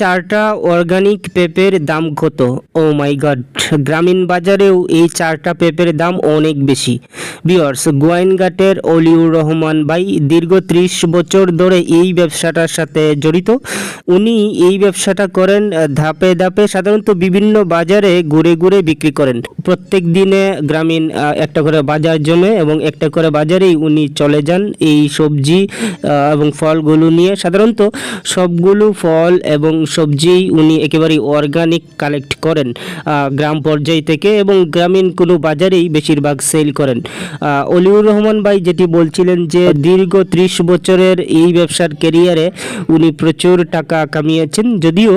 চারটা অর্গানিক পেঁপের দাম কত? ও মাই গড, গ্রামীণ বাজারেও এই চারটা পেঁপের দাম অনেক বেশি। বিয়ার্স গোয়াইনঘাটের অলিউর রহমান ভাই দীর্ঘ ত্রিশ বছর ধরে এই ব্যবসাটার সাথে জড়িত। উনি এই ব্যবসাটা করেন ধাপে ধাপে, সাধারণত বিভিন্ন বাজারে ঘুরে ঘুরে বিক্রি করেন। প্রত্যেক দিনে গ্রামীণ একটা করে বাজার জমে এবং একটা করে বাজারেই উনি চলে যান এই সবজি এবং ফলগুলো নিয়ে। সাধারণত সবগুলো ফল এবং সবজি উনি একেবারেই অর্গানিক কালেক্ট করেন গ্রাম পর্যায় থেকে এবং গ্রামীণ কোনো বাজারেই বেশিরভাগ সেল করেন। অলিউর রহমান ভাই যেটি বলছিলেন যে দীর্ঘ ত্রিশ বছরের এই ব্যবসার ক্যারিয়ারে উনি প্রচুর টাকা কামিয়েছেন, যদিও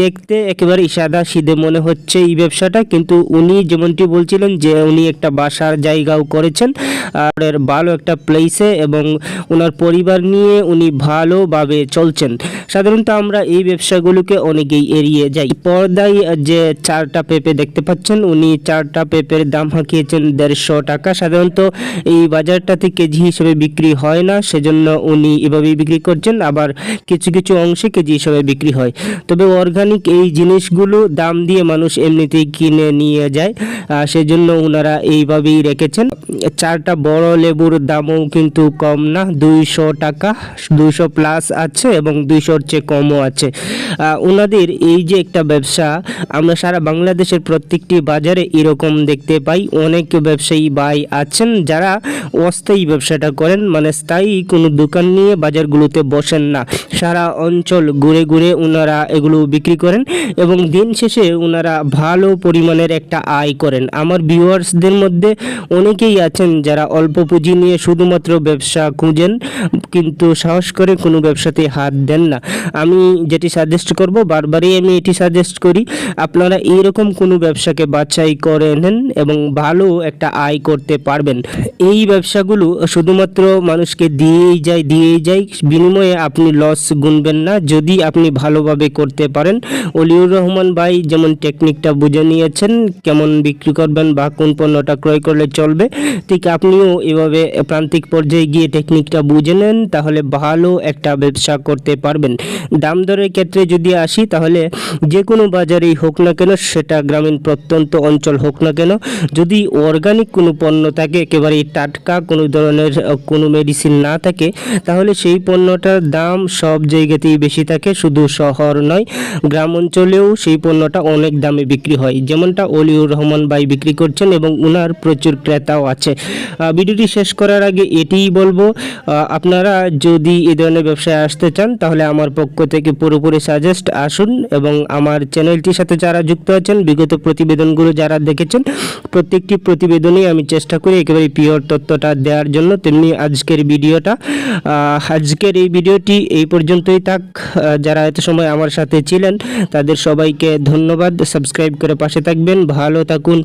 দেখতে একেবারে সাদা সিধে মনে হচ্ছে এই ব্যবসাটা, কিন্তু উনি যেমনটি বলছিলেন যে উনি একটা বাসার জায়গাও করেছেন, আর ভালো একটা প্লেসে এবং ওনার পরিবার নিয়ে উনি ভালোভাবে চলছেন। সাধারণত আমরা এই ব্যবসাগুলোকে অনেকেই এড়িয়ে যাই। পর্দায় যে চারটা পেঁপে দেখতে পাচ্ছেন, উনি চারটা পেঁপের দাম হাঁকিয়েছেন দেড়শো টাকা। সাধারণত এই বাজারটাতে কেজি হিসেবে বিক্রি হয় না, সেজন্য উনি এভাবেই বিক্রি করছেন। আবার কিছু কিছু অংশে কেজি হিসেবে বিক্রি হয়। তবে অর্গানিক এই জিনিসগুলো দাম দিয়ে মানুষ এমনিতেই কিনে নিয়ে যায় সেজন্য ওনারা এইভাবেই রেখেছেন। চারটা বড় লেবুর দামও কিন্তু কম না, দুইশো টাকা, দুইশো প্লাস আছে এবং দুইশোর চেয়ে কমও আছে। ওনাদের এই যে একটা ব্যবসা, আমরা সারা বাংলাদেশের প্রত্যেকটি বাজারে এরকম দেখতে পাই। অনেক ব্যবসায়ী ভাই আছেন যারা অস্থায়ী ব্যবসাটা করেন মানে স্থায়ী কোনো দোকান নিয়ে বাজারগুলোতে বসেন না। সারা অঞ্চল ঘুরে ঘুরে ওনারা এগুলো বিক্রি করেন এবং দিন শেষে ওনারা ভালো পরিমাণের একটা আয় করেন। আমার ভিউয়ার্সদের মধ্যে অনেকেই আছেন যারা অল্প পুঁজি নিয়ে শুধুমাত্র ব্যবসা খুঁজেন, কিন্তু সাহস করে কোনো ব্যবসাতে হাত দেন না। আমি যেটি সাজেস্ট করব, বারবারই আমি এটি সাজেস্ট করি, আপনারা এইরকম কোনো ব্যবসাকে বাছাই করে নেন এবং ভালো একটা আয় করতে পারবেন। এই ব্যবসাগুলো শুধুমাত্র মানুষকে দিয়েই যায় দিয়েই যায়, বিনিময়ে আপনি লস গুনবেন না, যদি আপনি ভালোভাবে করতে পারেন। অলিউর রহমান ভাই যেমন টেকনিকটা বুঝে নিয়েছেন, কেমন বিক্রি করবেন বা কোন পণ্যটা ক্রয় করলে চলবে, ঠিক আপনিও এভাবে প্রান্তিক পর্যায়ে গিয়ে টেকনিকটা বুঝে নেন, তাহলে ভালো একটা ব্যবসা করতে পারবেন। দাম দরের ক্ষেত্রে যদি আসি, তাহলে যে কোনো বাজারেই হোক না কেন সেটা গ্রামীণ প্রত্যন্ত অঞ্চল হোক না কেন, যদি অর্গানিক কোনো পণ্য থাকে একেবারেই টাটকা কোনো ধরনের কোনো মেডিসিন না থাকে, তাহলে সেই পণ্যটার দাম সব জায়গাতেই বেশি থাকে, শুধু শহর নয়, গ্রাম অঞ্চলেও সেই পণ্যটা অনেক দামে বিক্রি হয়। যেমনটা অলিউর রহমান ভাই বিক্রি করছেন এবং উনার প্রচুর ক্রেতাও আছে। ভিডিওটি শেষ করার আগে এটিই বলব আপনারা যদি এ ধরনের ব্যবসায় আসতে চান, তাহলে আমার পক্ষ থেকে পুরোপুরি সাজেস্ট আসুন এবং আমার চ্যানেলটির সাথে যারা যুক্ত আছেন, বিগত প্রতিবেদনগুলো যারা দেখেছেন, প্রত্যেকটি প্রতিবেদনেই আমি চেষ্টা করি একেবারে পিওর তথ্যটা দেওয়ার জন্য। তেমনি আজকের ভিডিওটা আজকের এই ভিডিওটি এই পর্যন্তই থাক। যারা এত সময় আমার সাথে ছিলেন, তাদের সবাইকে ধন্যবাদ। সাবস্ক্রাইব করে পাশে থাকবেন। ভালো থাকুন।